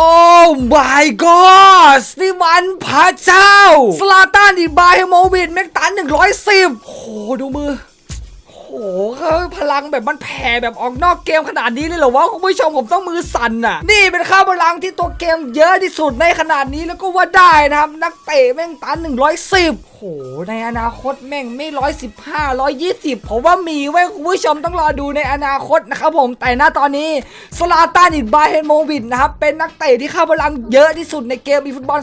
โอ้ my god นี่มันพระเจ้า สลาตันอิบาฮิโมวิชแม็กตัน 110 โห ดูมือโอ้โหพลังแบบมันแผ่แบบออกนอกเกมขนาดนี้เลยเหรอวะคุณผู้ชมผมต้องมือสั่นน่ะ นี่เป็นค่าพลังที่ตัวเกมเยอะที่สุดในขนาดนี้แล้วก็ว่าได้นะครับ นักเตะแม่งตัน110โอ้โห ในอนาคตแม่งไม่115 120ผมว่ามีไว้คุณผู้ชมต้องรอดูในอนาคตนะครับผมแต่ณตอนนี้สลาตันอิบราฮิโมวิชนะครับ เป็นนักเตะที่ค่าพลังเยอะที่สุดในเกมอีฟุตบอล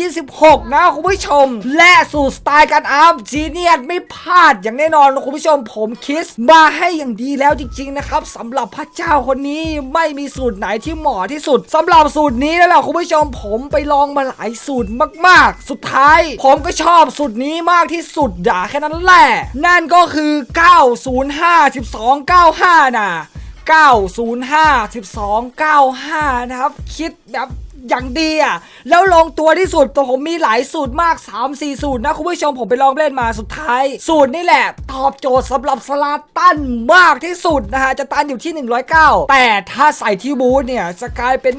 2026 นะคุณผู้ชม และสู่สไตล์การอัพจีเนียสไม่พลาดอย่างแน่นอนนะคุณผู้ชมผมคิดมาให้อย่างดีแล้วจริงๆนะครับสำหรับพระเจ้าคนนี้ไม่มีสูตรไหนที่เหมาะที่สุดสำหรับสูตรนี้นั่นแหละคุณผู้ชมผมไปลองมาหลายสูตรมาก ๆ สุดท้าย ผมก็ชอบสุดนี้มากที่สุดด่าแค่นั้นแหละ นั่นก็คือ 905 12 95 นะ905 12 95 นะครับ คิดแบบ อย่างดีอะแล้วลงตัวที่สุดตัวผมมีหลายสูตรมาก 3 4 สูตรนะคุณผู้ชมผมไปลองเล่นมาสุดท้าย สูตรนี่แหละ ตอบโจทย์สำหรับสลาตันมากที่สุดนะฮะจะตันอยู่ที่ 109 แต่ถ้าใส่ที่บูธเนี่ยจะกลายเป็น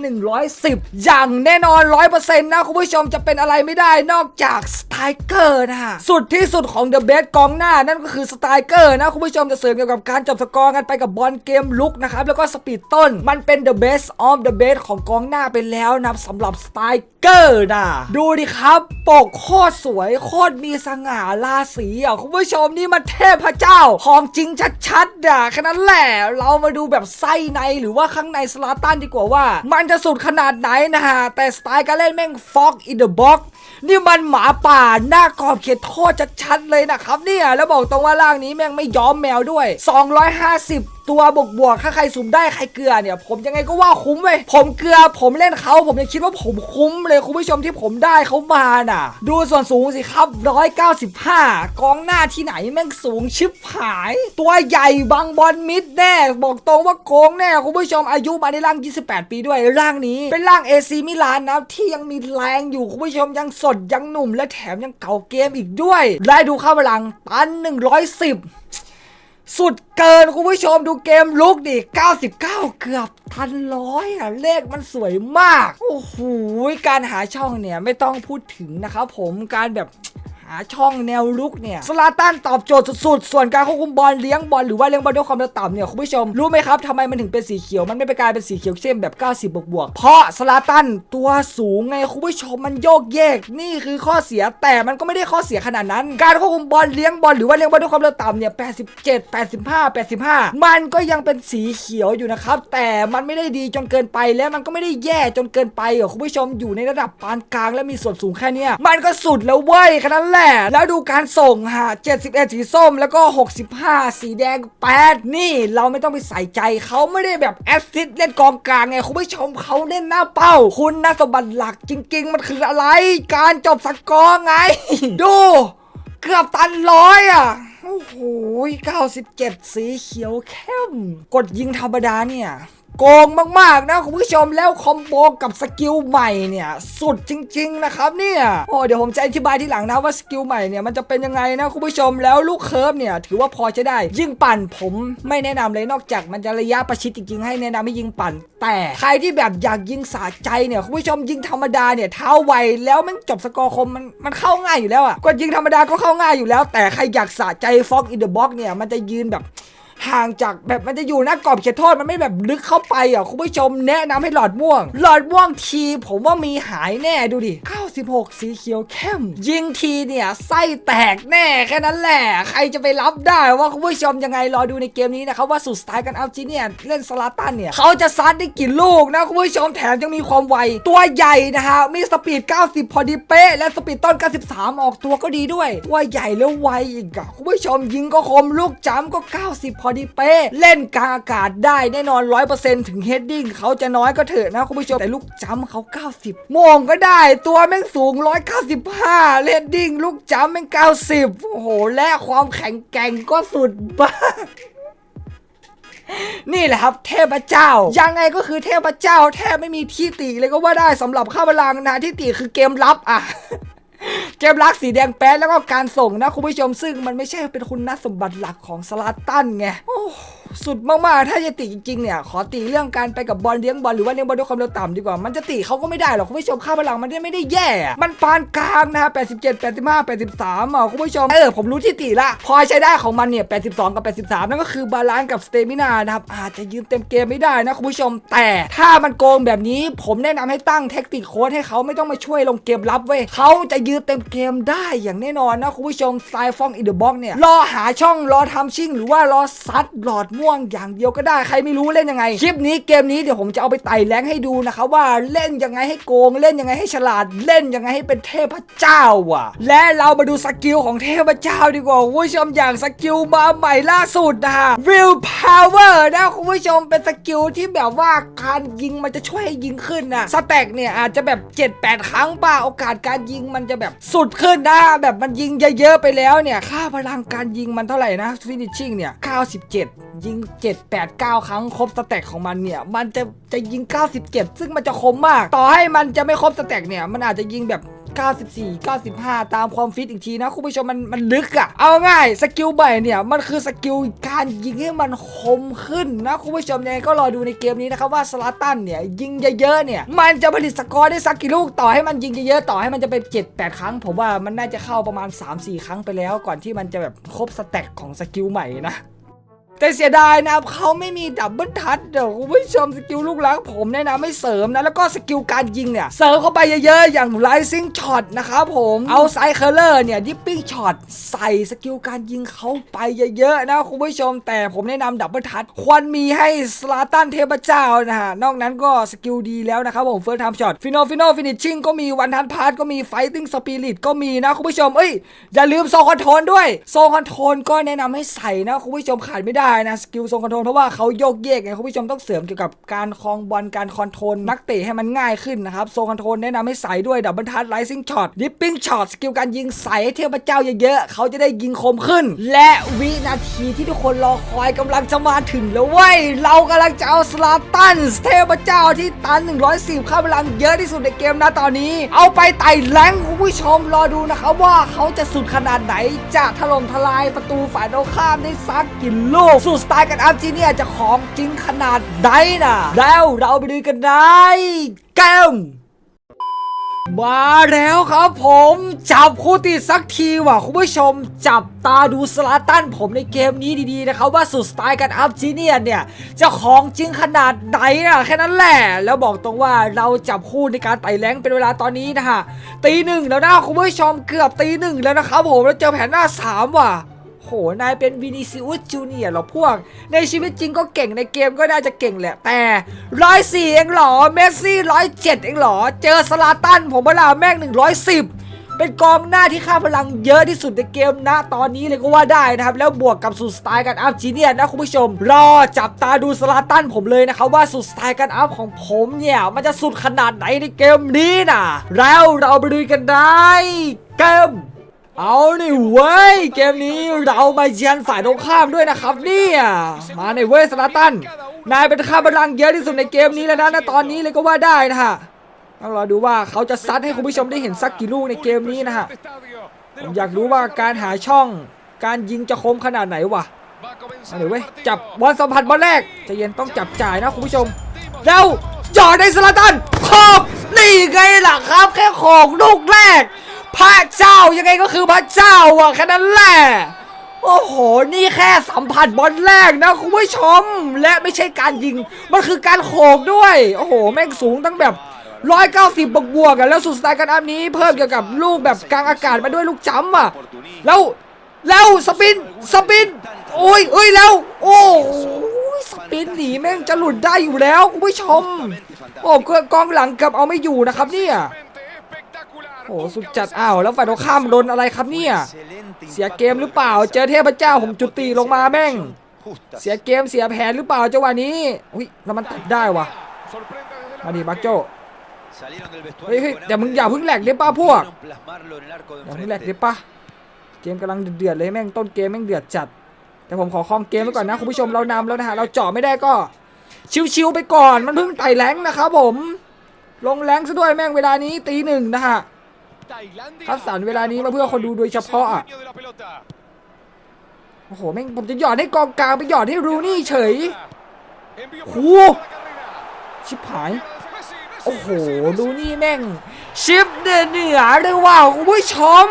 110 อย่างแน่นอน 100%นะคุณผู้ชมจะเป็นอะไรไม่ได้นอกจากสไตรเกอร์นะฮะสุดที่สุดของเดอะเบสกองหน้านั่นก็คือสไตรเกอร์นะคุณผู้ชมจะเสริมเกี่ยวกับการจับสกอร์กันไปกับบอลเกมลุกนะครับแล้วก็สปีดต้นมันเป็น the best of the best ของกองหน้าไปแล้วนะสำหรับสไตรเกอร์นะดูดิครับ ปกโคตรสวยโคตรมีสง่าราศีอะคุณผู้ชมนี่มันเทพเจ้า ของจริงชัดๆอะแค่นั้นแหละ เรามาดูแบบไส้ในหรือว่าข้างในสลาตันดีกว่าว่า มันจะสุดขนาดไหนนะฮะ แต่สไตล์การเล่นแม่งฟอกอินเดอะบ็อกนี่มันหมาป่าหน้ากรอบเขตโทษชัดๆเลยนะครับเนี่ยแล้วบอกตรงว่าร่างนี้แม่งไม่ยอมแมวด้วย 250 ตัวบวกบวกถ้าใครสุ่มได้ใครเกลือเนี่ยผมยังไงก็ว่าคุ้มเว้ยผมเกลือผมเล่นเขาผมยังคิดว่าผมคุ้มเลยคุณผู้ชมที่ผมได้เขามาน่ะ ดูส่วนสูงสิครับ 195 กองหน้าที่ไหนแม่งสูงชิบหาย ตัวใหญ่บังบอลมิดแน่บอกตรงว่าโกงแน่คุณผู้ชมอายุมาในร่าง 28 ปีด้วยร่างนี้ เป็นร่าง AC มิลานนะที่ยังมีแรงอยู่คุณผู้ชมยังสดยังหนุ่มและแถมยังเก่าเกมอีกด้วยและดูเข้าพลังตัน110 สุดเกินคุณผู้ชมดูเกมลุกดิ 99 เกือบพันร้อยอะ เลขมันสวยมาก โอ้โห การหาช่องเนี่ย ไม่ต้องพูดถึงนะครับผมการแบบ หาช่องแนวลุกเนี่ยสลาตันตอบโจทย์สุดๆ ส่วนการควบคุมบอลเลี้ยงบอลหรือว่าเลี้ยงบอลด้วยความเร็วต่ำเนี่ยคุณผู้ชมรู้ไหมครับทำไมมันถึงเป็นสีเขียวมันไม่ไปกลายเป็นสีเขียวเข้มแบบ 90 บวกบวกๆเพราะสลาตันตัวสูงไงคุณผู้ชมมันโยกเยก นี่คือข้อเสียแต่มันก็ไม่ได้ข้อเสียขนาดนั้น การควบคุมบอลเลี้ยงบอลหรือว่าเลี้ยงบอลด้วยความเร็วต่ำเนี่ย 87 85 85 มันก็ยังเป็นสีเขียวอยู่นะครับแต่มันไม่ได้ดีจนเกินไปและมันก็ไม่ได้แย่จนเกินไปอะคุณผู้ชมอยู่ในระดับปานกลางและมีส่วนสูงแค่นี้มันก็สุดแล้วเว้ยค่นั้นแหละ แล้วดูการส่งฮะ71 สีส้มแล้วก็ 65 สีแดง 8 นี่เราไม่ต้องไปใส่ใจเขาไม่ได้แบบแอสซิสเล่นกองกลางไงคุณผู้ชมเขาเล่นหน้าเป้า คุณนัสมบัติหลักจริง ๆ มันคืออะไร การจบสกอร์ไง ดูเกือบตันร้อยอะโอ้โห97 สีเขียวเข้ม กดยิงธรรมดาเนี่ย โกงมากๆนะคุณผู้ชมแล้วคอมโบกับสกิลใหม่เนี่ยสุดจริง ๆ นะครับเนี่ยโอ้เดี๋ยวผมจะอธิบายทีหลังนะว่าสกิลใหม่เนี่ยมันจะเป็นยังไงนะคุณผู้ชมแล้วลูกเคิร์ฟเนี่ยถือว่าพอใช้ได้ ยิงปั่นผมไม่แนะนำเลยนอกจากมันจะระยะประชิดจริงๆให้แนะนำให้ยิงปั่น แต่ใครที่แบบอยากยิงสะใจเนี่ยคุณผู้ชมยิงธรรมดาเนี่ยเท้าไวแล้วมันจบสกอร์คมมันมันเข้าง่ายอยู่แล้วอะกดยิงธรรมดาก็เข้าง่ายอยู่แล้ว แต่ใครอยากสะใจฟ็อกอินเดอะบ็อกเนี่ยมันจะยืนแบบ ห่างจากแบบมันจะอยู่หน้ากรอบเขตโทษมันไม่แบบลึกเข้าไปอะคุณผู้ชมแนะนำให้หลอดม่วง หลอดม่วงทีผมว่ามีหายแน่ดูดิ 96 สีเขียวเข้ม ยิงทีเนี่ยไส้แตกแน่แค่นั้นแหละ ใครจะไปรับได้ว่าคุณผู้ชมยังไงรอดูในเกมนี้นะครับว่าสุดสไตล์กันเอาจีเนี่ยเล่นสลาตันเนี่ยเขาจะซัดได้กี่ลูกนะคุณผู้ชมแถมยังมีความไว ตัวใหญ่นะฮะมีสปีด 90 พอดีเป๊ะและสปีดต้น 93 ออกตัวก็ดีด้วยตัวใหญ่แล้วไวอีกอะคุณผู้ชมยิงก็คมลูกจ้ำก็ 90 พอดีเป๊ะเล่นกลางอากาศได้แน่นอน 100%ถึงเฮดดิ้งเขาจะน้อยก็เถอะนะคุณผู้ชมแต่ลูกจ้ำเขา 90 โมงก็ได้ ตัวแม่งสูง 195เล่นดิ้งลูกจ้ำแม่ง 90 โอ้โห และความแข็งแกร่งก็สุดบ้านี่แหละครับเทพเจ้า ยังไงก็คือเทพเจ้า แทบไม่มีที่ติเลยก็ว่าได้สำหรับข้าพลังนะที่ติคือเกมลับอะ เกมรักสีแดงแป๊ดแล้วก็การส่งนะคุณผู้ชมซึ่งมันไม่ใช่เป็นคุณสมบัติหลักของสลาตันไงโอ้สุดมากๆ ถ้าจะติจริงๆ เนี่ย ขอติเรื่องการไปกับบอลเลี้ยงบอลหรือว่าเลี้ยงบอลด้วยความเร็วต่ำดีกว่า มันจะติเขาก็ไม่ได้หรอกคุณผู้ชมค่าพลังมันไม่ได้แย่ มันปานกลางนะฮะ87 85 83อะคุณผู้ชม เออ ผมรู้ที่ติละ พอใช้ได้ของมันเนี่ย 82 กับ 83 นั่นก็คือบาลานซ์กับสเตมินานะครับ อาจจะยืนเต็มเกมไม่ได้นะคุณผู้ชม แต่ถ้ามันโกงแบบนี้ ผมแนะนำให้ตั้งเทคนิคโค้ดให้เขาไม่ต้องมาช่วยลงเกมรับเว้ยเขาจะยืนเต็มเกมได้อย่างแน่นอนนะคุณผู้ชมไซฟองอินเดอะบ็อกเนี่ยรอหาช่องรอทำชิ่ง หรือว่ารอซัดหลอดม่วงอย่างเดียวก็ได้ใครไม่รู้เล่นยังไง คลิปนี้เกมนี้เดี๋ยวผมจะเอาไปไต่แรงให้ดูนะครับว่าเล่นยังไงให้โกง เล่นยังไงให้ฉลาดเล่นยังไงให้เป็นเทพเจ้าอะ และเรามาดูสกิลของเทพเจ้าดีกว่าคุณผู้ชมอย่างสกิลมาใหม่ล่าสุดนะฮะ Will Power นะคุณผู้ชมเป็นสกิลที่แบบว่าการยิงมันจะช่วยให้ยิงขึ้นนะสแต็กเนี่ยอาจจะแบบ 7-8 ครั้งป่ะโอกาสการยิงมันจะแบบสุดขึ้นนะแบบมันยิงเยอะๆไปแล้วเนี่ย ค่าพลังการยิงมันเท่าไหร่นะ finishing เนี่ย 97 ยิง 7 8 9 ครั้งครบสแต็กของมันเนี่ย มันจะจะยิง 97 ซึ่งมันจะคมมาก ต่อให้มันจะไม่ครบสแต็กเนี่ย มันอาจจะยิงแบบ94 95 ตามความฟิตอีกทีนะ คุณผู้ชมมันมันลึกอะเอาง่ายสกิลใหม่เนี่ย มันคือสกิลการยิงให้มันคมขึ้นนะ คุณผู้ชมยังไงก็รอดูในเกมนี้นะครับว่าสลาตันเนี่ย ยิงเยอะๆเนี่ย มันจะผลิตสกอร์ได้สักกี่ลูก ต่อให้มันยิงเยอะๆต่อให้มันจะเป็น7 8ครั้ง ผมว่ามันน่าจะเข้าประมาณ 3-4 ครั้งไปแล้ว ก่อนที่มันจะแบบครบสแต็กของสกิลใหม่นะ แต่เสียดายนะครับเขาไม่มีดับเบิลทัชเดี๋ยวคุณผู้ชมสกิลลูกหลังผมแนะนำให้เสริมนะแล้วก็สกิลการยิงเนี่ยเสริมเข้าไปเยอะๆอย่าง Rising Shot นะครับผมเอาไซเคอร์เนี่ยดิปปิ้งช็อตใส่สกิลการยิงเข้าไปเยอะๆนะคุณผู้ชม แต่ผมแนะนำดับเบิลทัชควรมีให้สลาตันเทพเจ้านะฮะนอกนั้นก็สกิลดีแล้วนะครับผมเฟิร์สไทม์ช็อตฟิโนฟิโนฟินิชชิ่งก็มีวันทันพาร์ทก็มีไฟติ้งสปิริตก็มีนะคุณผู้ชมเอ้ยอย่าลืมโซคอนโทรลด้วยโซคอนโทรลก็แนะนำให้ใส่นะคุณผู้ชมขาดไม่ได้ได้นะสกิลโซคอนโทรลเพราะว่าเขาโยกเยกไงคุณผู้ชมต้องเสริมเกี่ยวกับการคลองบอลการคอนโทรลนักเตะให้มันง่ายขึ้นนะครับโซคอนโทรลแนะนำให้ใส่ด้วยดับเบิลทัชไลซิงช็อตดิปปิ้งช็อตสกิลการยิงใส่ให้เทพเจ้าเยอะๆเขาจะได้ยิงคมขึ้น และวินาทีที่ทุกคนรอคอยกำลังจะมาถึงแล้วเว้ยเรากำลังจะเอาสลาตันเทพเจ้าที่ตัน 110ค่าพลังเยอะที่สุดในเกมนะตอนนี้ เอาไปไต่แรงคุณผู้ชมรอดูนะครับว่าเขาจะสุดขนาดไหนจะถล่มทลายประตูฝ่ายตรงข้ามได้สักกี่ลูกสู่สไตล์กันอัพจีเนี่ยจะของจริงขนาดไหนนะแล้วเราไปดูกันได้เกมมาแล้วครับผมจับคู่ติดสักทีว่ะคุณผู้ชมจับตาดูสลาตันผมในเกมนี้ดีๆนะครับว่าสุดสไตล์การอัพจีเนียนเนี่ยจะของจริงขนาดไหนนะแค่นั้นแหละ แล้วบอกตรงว่าเราจับคู่ในการไต่แรงเป็นเวลาตอนนี้นะฮะตีหนึ่งแล้วนะคุณผู้ชมเกือบตีหนึ่งแล้วนะครับผมแล้วเจอแผนหน้าสามว่ะ โห นายเป็นวินิซิอุสจูเนียร์หรอพวก ในชีวิตจริงก็เก่งในเกมก็น่าจะเก่งแหละ แต่ร้อยสี่เองหรอ เมสซี่ร้อยเจ็ดเองหรอ เจอสลาตันผมเวลาแม่งหนึ่งร้อยสิบเป็นกองหน้าที่ค่าพลังเยอะที่สุดในเกมนะตอนนี้เลยก็ว่าได้นะครับ แล้วบวกกับสูตรสไตล์การอัพจีเนียนะคุณผู้ชม รอจับตาดูสลาตันผมเลยนะครับ ว่าสูตรสไตล์การอัพของผมเนี่ย มันจะสุดขนาดไหนในเกมนี้นะแล้วเราไปดูกันได้เกม เอานี่เว้ย เกมนี้เรามาเยือนฝ่ายตรงข้ามด้วยนะครับเนี่ยมาในเว้ยสลาตัน นายเป็นค่าพลังเยอะที่สุดในเกมนี้แล้วนะตอนนี้เลยก็ว่าได้นะฮะต้องรอดูว่าเขาจะซัดให้คุณผู้ชมได้เห็นสักกี่ลูกในเกมนี้นะฮะผมอยากรู้ว่าการหาช่องการยิงจะคมขนาดไหนวะมาเลยเว้ยจับบอลสัมผัสบอลแรกจะเย็นต้องจับจ่ายนะคุณผู้ชมแล้วจอดในสลาตันขอบนี่ไงล่ะครับแค่ของลูกแรก พระเจ้ายังไงก็คือพระเจ้าอะแค่นั้นแหละ โอ้โห นี่แค่สัมผัสบอลแรกนะคุณผู้ชม และไม่ใช่การยิง มันคือการโขกด้วย โอ้โห แม่งสูงตั้งแบบ190บวกบวกๆอะแล้วสุดสไตล์การอัพนี้เพิ่มเกี่ยวกับลูกแบบกลางอากาศมาด้วยลูกจ้ำอะ แล้วแล้วสปินสปินโอ้ยเอ้ยแล้ว โอ้สปินหนีแม่งจะหลุดได้อยู่แล้วคุณผู้ชม โอ้กองหลังเกับเอาไม่อยู่นะครับเนี่ย โอ้สุดจัดอ้าวแล้วฝ่ายตรงข้ามโดนอะไรครับเนี่ย เสียเกมหรือเปล่า เจอเทพเจ้าผมจุติลงมาแม่ง เสียเกมเสียแผนหรือเปล่าจังหวะนี้อุ้ยแล้วมันตัดได้วะมาดิบักโจเฮ้ยเฮ้ยแต่มึงอย่าเพิ่งแหลกเดี๋ยวป้าพวกอย่าเพิ่งแหลกเดี๋ยวป้าเกมกำลังเดือดๆเลยแม่งต้นเกมแม่งเดือดจัด แต่ผมขอคลองเกมไว้ก่อนนะคุณผู้ชมเรานำแล้วนะฮะเราเจาะไม่ได้ก็ ชิวๆไปก่อนมันเพิ่งไต่แรงนะครับผม ลงแรงซะด้วยแม่งเวลานี้ตีหนึ่งนะฮะ คัดสรรเวลานี้มาเพื่อคนดูโดยเฉพาะอะโอ้โหแม่งผมจะหยอดให้กองกลางไปหยอดให้รูนี่เฉยโอ้โหชิบหายโอ้โหดูนี่แม่งชิปเดือเหนือเลยว่ะคุณผู้ชม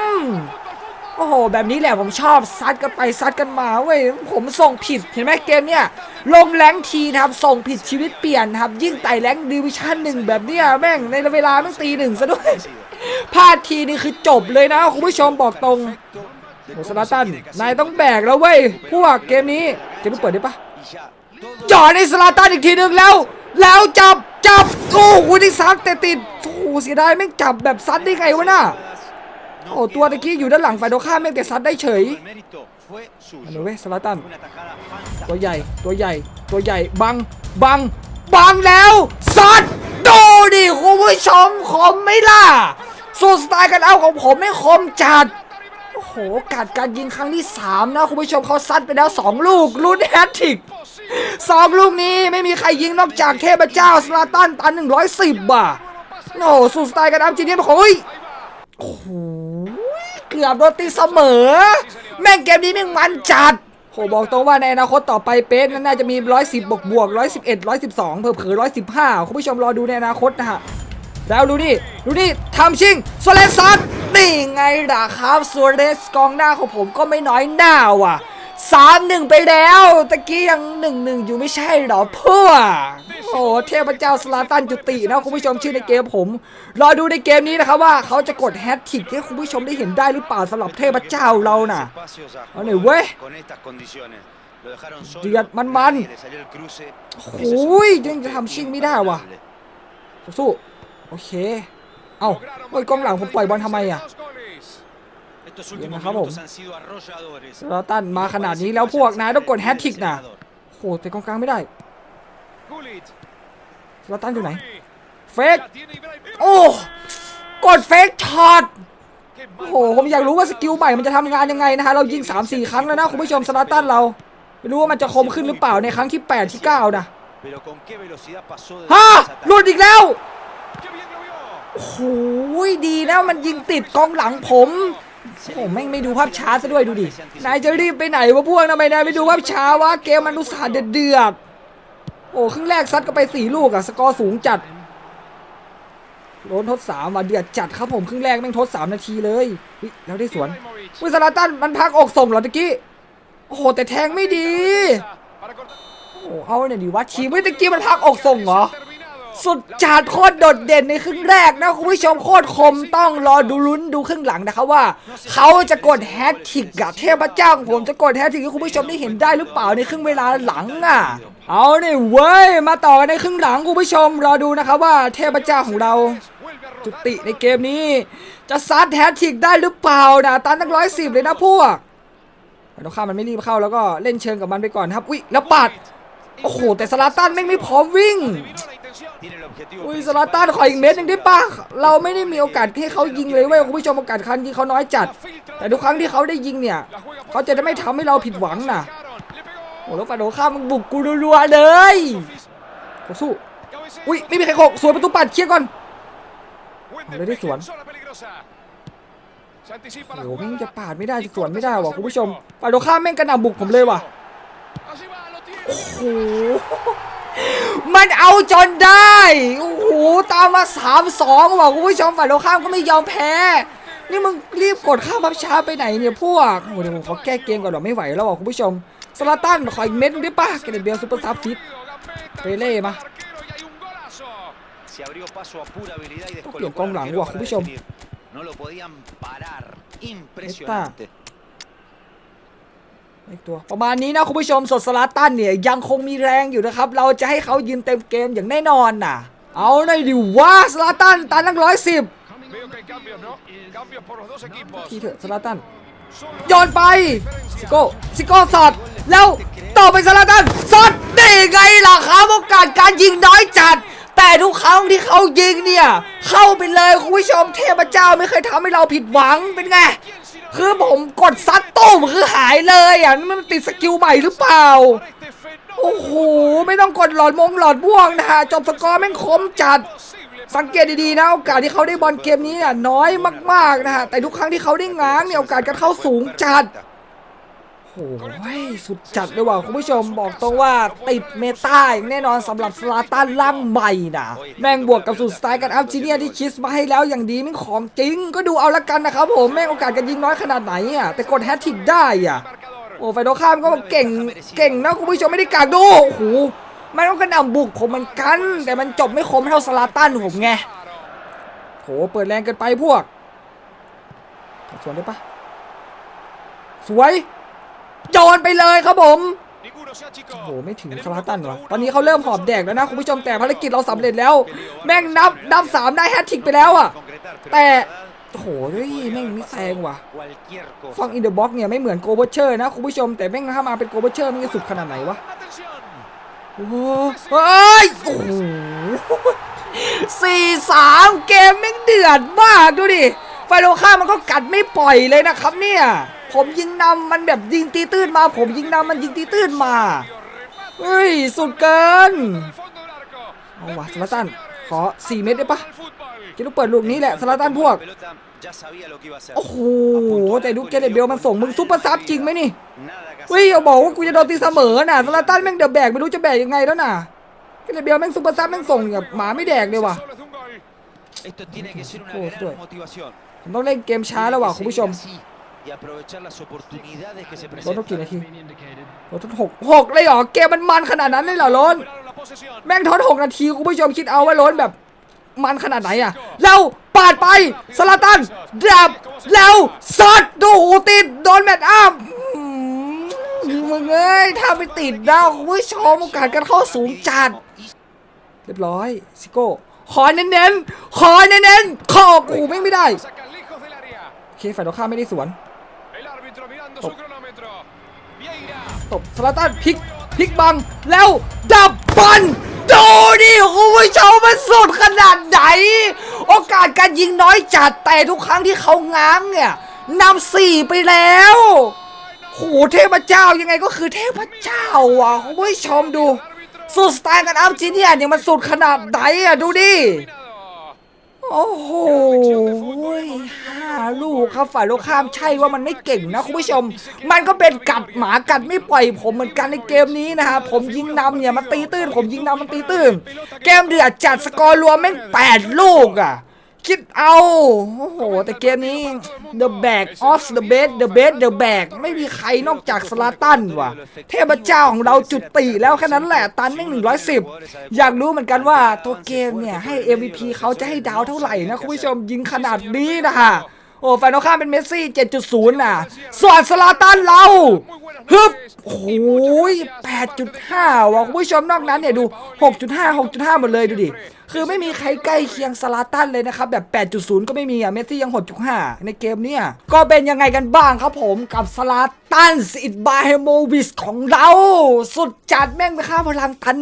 โอ้โห แบบนี้แหละผมชอบซัดกันไปซัดกันมาเว้ยผมส่งผิดเห็นไหมเกมเนี้ยลงแรงทีนะครับส่งผิดชีวิตเปลี่ยนครับ ยิ่งไต่แรงดิวิชั่นหนึ่งแบบเนี้ยแม่งในเวลาแม่งตีหนึ่งซะด้วยพลาดทีนี่คือจบเลยนะคุณผู้ชมบอกตรงโอสลาตันนายต้องแบกแล้วเว้ยพวกเกมนี้เกมนี้เปิดได้ปะหยอดในสลาตันอีกทีหนึ่งแล้ว แล้วจับจับโอ้โหที่ซัดแต่ติดโอ้เสียดายแม่งจับแบบซัดได้ไงวะน่ะ โอ้ตัวตะกี้อยู่ด้านหลังฝ่ายตรงข้ามแม่งแต่ซัดได้เฉยอันนี้เว้ยสลาตันตัวใหญ่ตัวใหญ่ตัวใหญ่บังบังบังแล้วซัดดูดิคุณผู้ชมคมไหม่ล่ะสู้สไตล์กันเอาของผมไม่คมจัดโอ้โหโอกาสการยิงครั้งที่ 3 นะคุณผู้ชมเขาซัดไปแล้ว 2 ลูกลุ้นแฮตทริกสองลูกนี้ไม่มีใครยิงนอกจากเทพเจ้าสลาตันตัน110อะโอ้โหสู้สไตล์กันเอาจริงๆของเฮ้ยโอ้โห เกือบโดนตีเสมอ แม่งเกมนี้แม่งมันจัดโหบอกตรงว่าในอนาคตต่อไปเป๊ะน่าจะมี 110บวกบวก111 112 เผื่อๆ115 คุณผู้ชมรอดูในอนาคตนะฮะ แล้วดูนี่ ดูนี่ทำชิงโซเลสซันนี่ไงล่ะครับโซเลสกองหน้าของผมก็ไม่น้อยหน้าว่ะ สามหนึ่งไปแล้วตะกี้ยังหนึ่งหนึ่งอยู่ไม่ใช่หรอเพื่อโอ้เทพเจ้าสลาตันจุตินะคุณผู้ชมชื่อในเกมผม รอดูในเกมนี้นะครับว่าเขาจะกดแฮตทริกให้คุณผู้ชมได้เห็นได้หรือเปล่าสำหรับเทพเจ้าเราน่ะเอาหน่อยเว้ยเดือดมันๆโอ้ยยังจะทำชิงไม่ได้ว่ะสู้โอเค เอ้าโอ้ยกองหลังผมปล่อยบอลทำไมอะ Bien, Bien, Jacob. Jacob. สลาตันมาขนาดนี้แล้วพวกนายต้องกดแฮตทริกนะโอ้โหแต่กองกลางไม่ได้สลาตันอยู่ไหน เฟกโอ้ กดเฟกช็อตโอ้โห ผมอยากรู้ว่าสกิลใหม่มันจะทำงานยังไงนะฮะ เรายิง 3-4 ครั้งแล้วนะ คุณผู้ชมสลาตันเรา ไม่รู้ว่ามันจะคมขึ้นหรือเปล่าในครั้งที่ 8 ที่ 9 นะฮะหลุดอีกแล้วโอ้โหดีนะมันยิงติดกองหลังผม โอ้โหแม่งไม่ดูภาพช้าซะด้วยดูดิ นายจะรีบไปไหนวะพวกทำไมนายไม่ดูภาพช้าวะเกมมันอุตส่าห์เดือดเดือดโอ้ครึ่งแรกซัดก็ไปสี่ลูกอะสกอร์สูงจัดโดนทดสามว่ะเดือดจัดครับผมครึ่งแรกแม่งทดสามนาทีเลยแล้วได้สวนวิสลาตันมันพักอกส่งเหรอตะกี้โอ้โหแต่แทงไม่ดีโอ้โหเอาเนี่ยดิวะทีมเฮ้ยตะกี้มันพักอกส่งเหรอ สุดจัดโคตรโดดเด่นในครึ่งแรกนะคุณผู้ชมโคตรคมต้องรอดูลุ้นดูครึ่งหลังนะครับว่า เขาจะกดแฮตทริกกับเทพเจ้าของผมจะกดแฮตทริกให้คุณผู้ชมได้เห็นได้หรือเปล่าในครึ่งเวลาหลังอะเอาเนี่ยเว้ยมาต่อกันในครึ่งหลังคุณผู้ชมรอดูนะครับว่าเทพเจ้าของเราจุติในเกมนี้ จะซัดแฮตทริกได้หรือเปล่านะตันตั้งร้อยสิบเลยนะพวกตรงข้ามมันไม่รีบเข้าแล้วก็เล่นเชิงกับมันไปก่อนครับอุ้ยแล้วปัด โอ้โห แต่สลาตันแม่งไม่พร้อมวิ่งอุ้ยสลาตันขออีกเม็ดหนึ่งได้ปะเราไม่ได้มีโอกาสให้เขายิงเลยเว้ยคุณผู้ชมโอกาสครั้งยิงเขาน้อยจัด แต่ทุกครั้งที่เขาได้ยิงเนี่ย เขาจะได้ไม่ทำให้เราผิดหวังนะโอ้แล้วฝ่ายตรงข้ามมันบุกกูรัวๆเลยเขาสู้อุ้ยไม่มีใครโขกสวนประตูปัดเคลียร์ก่อนเลยได้สวนโอ้โหแม่งจะปาดไม่ได้จะสวนไม่ได้ว่ะคุณผู้ชมฝ่ายตรงข้ามแม่งกระหน่ำบุกผมเลยว่ะ โอ้โห มันเอาจนได้ โอ้โห ตามมาสามสองว่ะคุณผู้ชมฝ่ายตรงข้ามก็ไม่ยอมแพ้ นี่มึงรีบกดข้ามพับช้าไปไหนเนี่ยพวก โอ้โหเดี๋ยวผมขอแก้เกมก่อนหรอไม่ไหวแล้วอะคุณผู้ชมสลาตันขออีกเม็ดนึงได้ปะเกเรเบียลซูเปอร์ซับฟิตเปเล่มาต้องเปลี่ยนกองหลังว่ะคุณผู้ชม Impresionante. อี กตัวประมาณนี้นะคุณผู้ชมสดสลาตันเนี่ยยังคงมีแรงอยู่นะครับ เราจะให้เขายืนเต็มเกมอย่างแน่นอนน่ะ เอาหน่อยดิว่าสลาตันตันตั้งร้อยสิบทีเถอะสลาตันโยนไปซิโก้ซิโก้สอดแล้วต่อไปสลาตันสอดได้ไงล่ะครับโอกาสการยิงน้อยจัด แต่ทุกครั้งที่เขายิงเนี่ย เข้าไปเลยคุณผู้ชมเทพเจ้าไม่เคยทำให้เราผิดหวังเป็นไง คือผมกดซัดตุ้มคือหายเลยอะนี่มันติดสกิลใหม่หรือเปล่า โอ้โห ไม่ต้องกดหลอดมงหลอดบ่วงนะฮะจบสกอร์แม่งคมจัด สังเกตดีๆนะโอกาสที่เขาได้บอลเกมนี้เนี่ยน้อยมากๆนะฮะแต่ทุกครั้งที่เขาได้ง้างเนี่ยโอกาสการเข้าสูงจัด โอ้ยสุดจัดเลยว่ะคุณผู้ชมบอกตรงว่าติดเมตาอย่างแน่นอนสำหรับสลาตันล่างใหม่นะแม่งบวกกับสูตรสไตล์กันอัพจีเนียที่คิดมาให้แล้วอย่างดีแม่งของจริง ก็ดูเอาละกันนะครับผมแม่งโอกาสการยิงน้อยขนาดไหนอะแต่กดแฮตทิกได้อะโอ้ไฟโดข้ามก็เก่งเก่งนะคุณผู้ชมไม่ได้กากดูโอ้โหมันต้องกระหน่ำบุกผมมือนกัน แต่มันจบไม่คมเท่าสลาตันผมไงโหเปิดแรงเกินไปพวกสวนได้ปะสวย โจนไปเลยครับผม Ninguno se โอ้โห achicó. ไม่ถึงสลาตันวะตอนนี้เขาเริ่มหอบแดกแล้วนะคุณผู้ชมแต่ภารกิจเราสำเร็จแล้ว แม่งนับนับสามได้แฮตทริกไปแล้วอะ Concretar, pero แต่ la verdad, โอ้โหเฮ้ยแม่งไม่แซงว่ะ cualquier cosa. ฟังอินเดอะบ็อกเนี่ยไม่เหมือนโกเบเชอร์นะคุณผู้ชมแต่แม่งถ้ามาเป็นโกเบเชอร์มันจะสุดขนาดไหนวะ Atención. โอ้โหเฮ้ยโอ้โหสี่สามเกมแม่งเดือดมากดูดิไฟโลค่ามันก็กัดไม่ปล่อยเลยนะครับเนี่ย ผมยิงนำมันแบบยิงตีตื้นมา ผมยิงนำมันยิงตีตื้นมาเฮ้ยสุดเกินเอาวะสลาตันขอ 4 เม็ดได้ปะจะต้องเปิดลูกนี้แหละสลาตันพวกโอ้โหแต่ดูเกเรเบลมันส่งมึงซุปเปอร์ซับจริงไหมนี่เฮ้ยอย่าบอกว่ากูจะโดนตีเสมอน่ะสลาตันแม่งเดือบแบกไม่รู้จะแบกยังไงแล้วน่ะเกเรเบลแม่งซุปเปอร์ซับแม่งส่งแบบหมาไม่แดกเลยว่ะ Esto tiene que ser una Joder. gran motivación. ผมต้องเล่นเกมช้าแล้วว่ะคุณผู้ชม Y aprovechar las oportunidades que se รถต้องกี่ presentan. นาทีรถทดหกหกเลยเหรอ เกมมันมันขนาดนั้นเลยเหรอล้น Recuperaron la posesión. แม่งทดหกนาทีคุณผู้ชมคิดเอาว่าล้นแบบ มันขนาดไหนอะแล้วปาดไปสลาตันดับแล้วซัดดูหูติดโดนแมตช์อัพอืมมึงเอ้ยถ้าไม่ติดดาวคุณผู้ชมโอกาสการเข้าสูงจัด เรียบร้อยซิโก้ขอเน้นๆขอเน้นๆขอกูไม่งไม่ได้ Sacan lejos del área. โอเคฝ่ายตรงข้ามไม่ได้สวน El árbitro mirando Top. su cronómetro. Vieira. ตบสลาตันพลิกพลิกบังแล้วดับบอลดูดิคุณผู้ชมมันสุดขนาดไหน โอกาสการยิงน้อยจัดแต่ทุกครั้งที่เขาง้างเนี่ยนำสี่ไปแล้วโหเทพเจ้ายังไงก็คือเทพเจ้าอะคุณผู้ชมดูสุดสไตล์กันอัพจีเนียเนี่ยมันสุดขนาดไหนอะดูดิ Dominado. โอ้โหห้าลูกครับฝ่ายตรงข้ามใช่ว่ามันไม่เก่งนะคุณผู้ชม มันก็เป็นกัดหมากัดไม่ปล่อยผมเหมือนกันในเกมนี้นะฮะผมยิงนำเนี่ยมันตีตื้น ผมยิงนำมันตีตื้น เกมเดือดจัดสกอร์รวมแม่งแปดลูกอะ คิดเอาโอ้โห แต่เกมนี้ the back of the best the best the back ไม่มีใครนอกจากสลาตันว่ะ เทพเจ้าของเราจุดตีแล้วแค่นั้นแหละตันแม่งหนึ่งร้อยสิบอยากรู้เหมือนกันว่าตัวเกมเนี่ย ให้ MVP เขาจะให้ดาวเท่าไหร่นะ คุณผู้ชมยิงขนาดนี้นะฮะ อ้ไฟนอลข้ามเป็นเมสซี่ 7.0น่ะส่วนสลาตันเราฮึบโอ้ย8.5ว่ะคุณผู้ชมนอกนั้นเนี่ยดู 6.5 6.5 หมดเลยดูดิ คือไม่มีใครใกล้เคียงสลาตันเลยนะครับ แบบ 8.0 ก็ไม่มีอะเมสซี่ยัง 6.5 ในเกมเนี่ย ก็เป็นยังไงกันบ้างครับผมกับสลาตันสิทบาเฮโมวิสของเรา สุดจัดแม่งไปค่าพลังตัน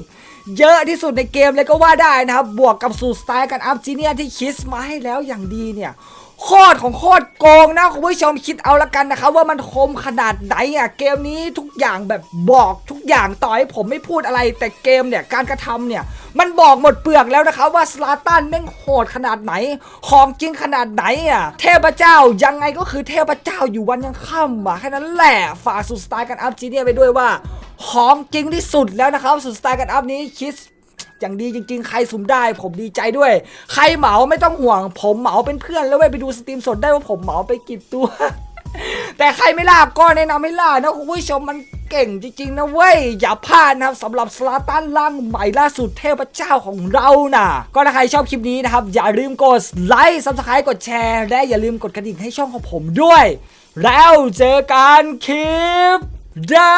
110เยอะที่สุดในเกมเลยก็ว่าได้นะครับ บวกกับสูตรสไตล์กันอัพจีเนียที่คิดมาให้แล้วอย่างดีเนี่ย โคตรของโคตรโกงนะคุณผู้ชมคิดเอาละกันนะครับว่ามันคมขนาดไหนอะเกมนี้ทุกอย่างแบบบอกทุกอย่างต่อให้ผมไม่พูดอะไร แต่เกมเนี่ยการกระทำเนี่ยมันบอกหมดเปลือกแล้วนะครับว่าสลาตันแม่งโหดขนาดไหน ของจริงขนาดไหนอะเทพเจ้ายังไงก็คือเทพเจ้าอยู่วันยังค่ำอะแค่นั้นแหละฝากสุดสไตล์กันอัพจีเนียไปด้วยว่าของจริงที่สุดแล้วนะครับสุดสไตล์กันอัพนี้คิด อย่างดีจริง ๆ ใครสุ่มได้ ผมดีใจด้วย ใครเหมาไม่ต้องห่วง ผมเหมาเป็นเพื่อนแล้วเว้ยไปดูสตรีมสดได้ว่าผมเหมาไปกี่ตัว แต่ใครไม่ล่าก็แนะนำให้ล่านะคุณผู้ชมมันเก่งจริง ๆ นะเว้ย อย่าพลาดนะครับสำหรับสลาตันล่างใหม่ล่าสุดเทพเจ้าของเรานะก็ถ้าใครชอบคลิปนี้นะครับ อย่าลืมกดไลค์ซับสไครต์กดแชร์และอย่าลืมกดกระดิ่งให้ช่องของผมด้วย แล้วเจอกันคลิปหน้า